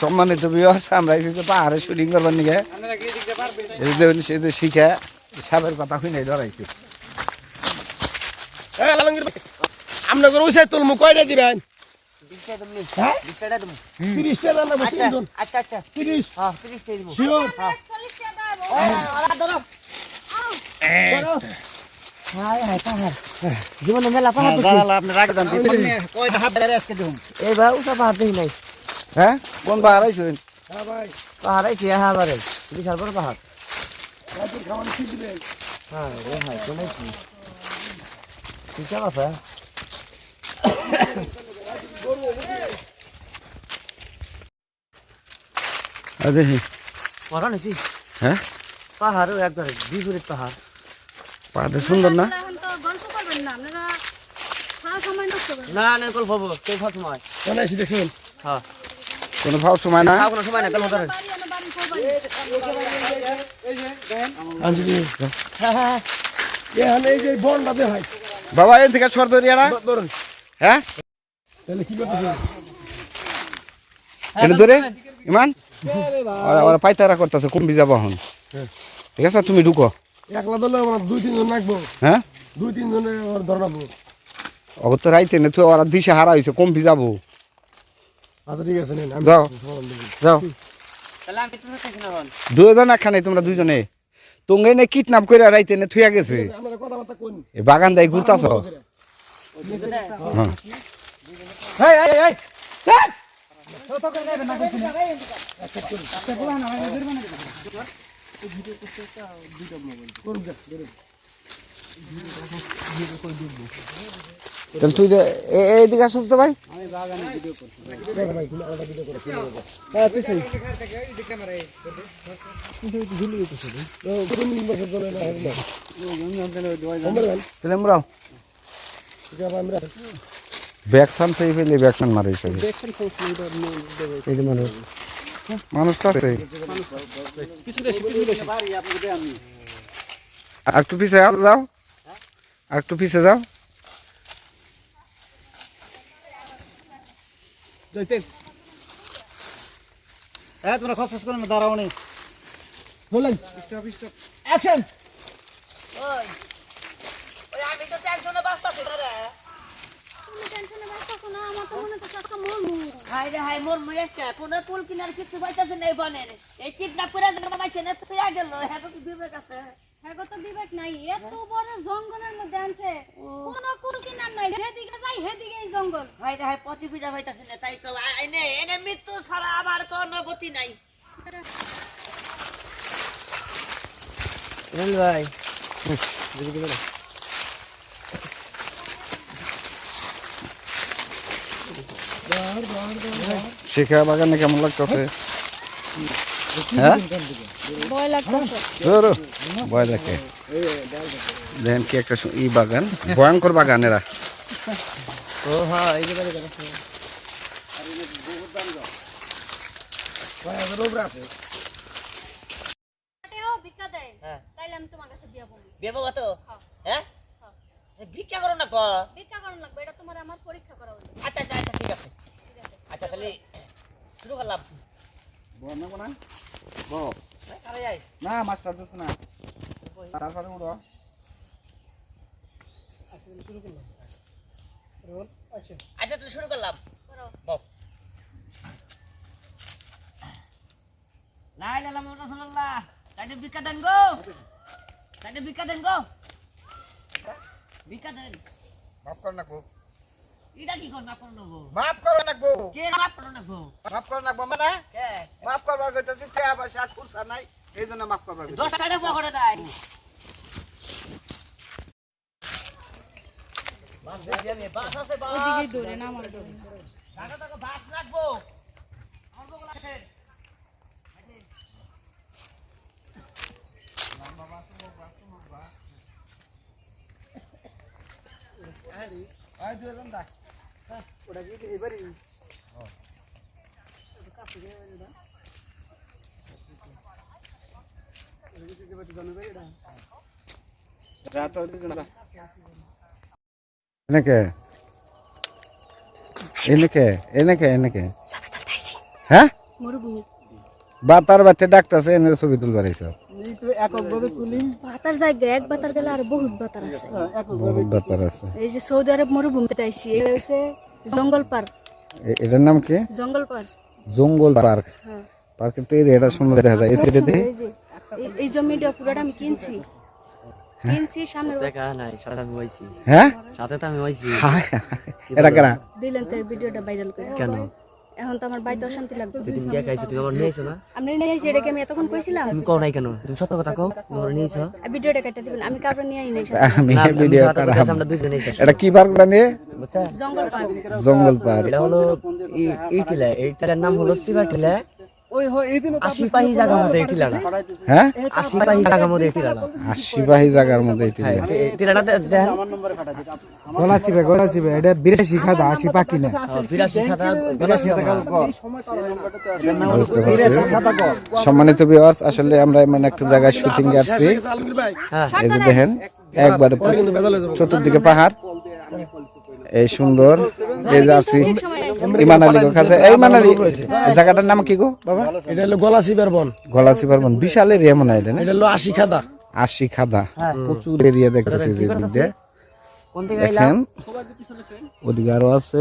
সম্মানিত বিবাস আমরা এসেছি পাহাড়ে শুটিং করবার নিকে শিখে সাপের কথা শুনে ধরাইছি। এ আলমগীর ভাই, আপনাদের ওই সাইড তুলমু কয়টা দিবেন? হ্যাঁ? আচ্ছা আচ্ছা হ্যাঁ জীবনে মেলা পাহাড় আপনি রাখে দেন কয়টা হাত ধরে আজকে দেখুন। এই ভাই উষা পাহাড় দেখি নাই। হ্যাঁ? কোন পাহাড় আইছেন? হ্যাঁ ভাই পাহাড় আইছি হ্যাঁ বারে বিশাল বড় পাহাড়। কি দিবেন হ্যাঁ রে ভাই আছে পড়া নিছি। হ্যাঁ? পাহাড়ও একবারে বিপরীত পাহাড়। পাহাড়টা সুন্দর না? না না গল্প হব সময়? কেন হ্যাঁ। কোনো ভাব সময় না। কোনো সময় না হ্যাঁ হ্যাঁ বাবা এর থেকে সর ধরিয়ারা ধরুন। হ্যাঁ? তাহলে কি করতেছেন এনে ধরে ইমান। ওরা পাইতারা করতেছে কমবি যাব এখন ঠিক আছে তুমি ঢুকো। একলা ধরলে দুই তিনজন রাখব। হ্যাঁ? দুই তিনজনে ধরাবো। অগর তো রাইতে না তুই ওরা দিশে হারা হয়েছে কমবি যাব আচ্ছা ঠিক আছে নিন আমি যাও যাও দুজন একখানে তোমরা দুজনে তোঙ্গে নে কিডন্যাপ করে রাইতে নে থুয়া গেছে বাগান দাই ঘুরতাছ হ্যাঁ তাহলে তুই এইদিকে আসুন তো ভাই। ভ্যাকসান পেয়ে ফেলে ভ্যাকসান মারাইছে মানুষ। তো আছে। আর একটু পিছে যাও যাও। আর একটু পিছে যাও। হ্যাঁ তোমরা খসখস করে না দাঁড়াও নি। বলেন অ্যাকশন! ওই ওই আমি তো টেনশনে বাস্তাছি রে তুমি টেনশনে ব্যস্ত না আমার তো মনে হচ্ছে আজকে মরমু হাই রে হাই মোর ময়েসটা কোন কুল কিনার কিছু পাইতাছে নাই বনের। এই কিডন্যাপ করে মাইছে না গেল হ্যাঁ তো বিবেক আছে। হ্যাঁ বিবেক নাই এত বড় জঙ্গলের মধ্যে আনছে। কোনো কুল কিনার নাই যেদিকে যাই সেদিকে এই জঙ্গল। হাই রে পতি পূজা হইতাছে না তাই কও আইনে এনে মৃত্যু ছাড়া আমার কোনো গতি নাই। রেল ভাই। শিখা বাগানে কেমন লাগতেছে? হ্যাঁ? ভয় দেখে দেখেন কি একটা ই বাগান ভয়ঙ্কর বাগান এরা। হ্যাঁ ভিক্ষা হ্যাঁ। হ্যাঁ। হ্যাঁ? হ্যাঁ। করো না ক ভিক্ষা করার লাগবে এটা তোমার আমার পরীক্ষা করা আচ্ছা আচ্ছা আচ্ছা ঠিক আছে। ঠিক আছে। আচ্ছা তাহলে শুরু করলাম। হ্যাঁ, আরে যাই না মাছটা দিস না। তারপরে উড়ো আচ্ছা তাহলে শুরু করলাম। করো বল। লাই লালা মোটা সাল্লাল্লাহ তাইতে ভিক্ষা দেন গো। তাইতে ভিক্ষা দেন গো। ভিক্ষা দেন। মাফ কর না গো এটা কি কর না করো নেব মাফ করো না গো কে রাপ করো না গো মাফ করো না গো মানে কে মাফ করবার কইতাছি কে আবার সাত কুরসা নাই এই জন্য মাফ করবার। দশ টাকা পকেটে দেয় বাস দিয়ে আমি বাস আছে বাস ওদিকে দৌড়ে না আমার দৌড়ে টাকা টাকা বাস লাগবো আমার বগল আছে আয় দুজন দা এনেকে এনেকে এনেকে এনেকে হ্যাঁ মরুভূমি বাতার বাচ্চা ডাকতেছে এনে ছবি তুলবার আইসা বাতার জায়গা এক বাতার গেলে আর বহুত বাতার আছে বহুত বাতার আছে এই যে সৌদি আরব মরুভূমিতে আইছি এই হচ্ছে জঙ্গল পার্ক এ- এটার নাম কি জঙ্গল পার্ক জঙ্গল পার্ক হ্যাঁ পার্কের তো এরিয়াটা সুন্দর দেখা যায় এই সাইডে দেখি এই জমিটা পুরোটা আমি কিনছি। কিনছি সামনে দেখা নাই সাথে আমি হয়েছি। হ্যাঁ? সাথে তো আমি হায়, এটা কেনা দিলেন তো ভিডিওটা ভাইরাল করে। কেন? এখন তো আমার বাড়িতে অশান্তি লাগবে। তুমি কে খাইছো তুমি আমার নিয়েছো না? আপনি নিয়ে আইছি এটাকে আমি এতক্ষণ কইছিলাম। তুমি কও নাই কেন? তুমি সত্য কথা কও নিয়েছো ভিডিওটা কেটে দিবেন আমি কাউকে নিয়ে আই নাই আমি ভিডিও করা আমরা যাচ্ছি। এটা কি পার্ক বুঝছ? জঙ্গল পার্ক। জঙ্গল পার্ক। এটা হলো এই টিলা এই টিলার নাম হলো সিবা টিলা। সম্মানিত ভিউয়ার্স আসলে আমরা এমন একটা জায়গায় শুটিং আসছি হ্যাঁ দেখেন একবারে চতুর্দিকে পাহাড়। এই সুন্দর এই ইমান আলী এই ইমান আলী জায়গাটার নাম কি গো? বাবা এটা হলো গলা শিবের বন গলাসিবার পারবন বিশাল এরিয়া মনে হয় এটা এটা হলো আশি খাদা। আশি খাদা। প্রচুর এরিয়া দেখতেছি যে দেখেন ওদিকে আরও আছে।